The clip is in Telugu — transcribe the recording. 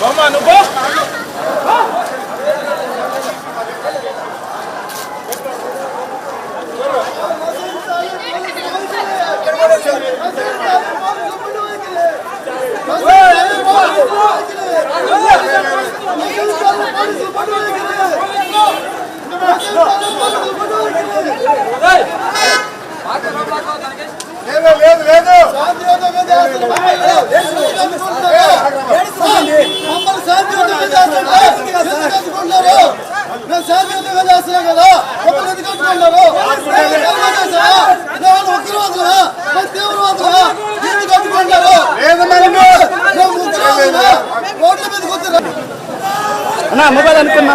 బొమ్మ నువ్వు లేదు లేదు లేదు. కట్టుకుంటున్నారు మేము శాంతియుతంగా చేస్తున్నాం కదా? ఒకరు ఎందుకు కట్టుకుంటున్నారు. వాళ్ళు ఉగ్రవాదులా మేము తీవ్రవాదులా ఇల్లు వస్తున్నారు అన్నా మొబైల్ అనుకున్నా.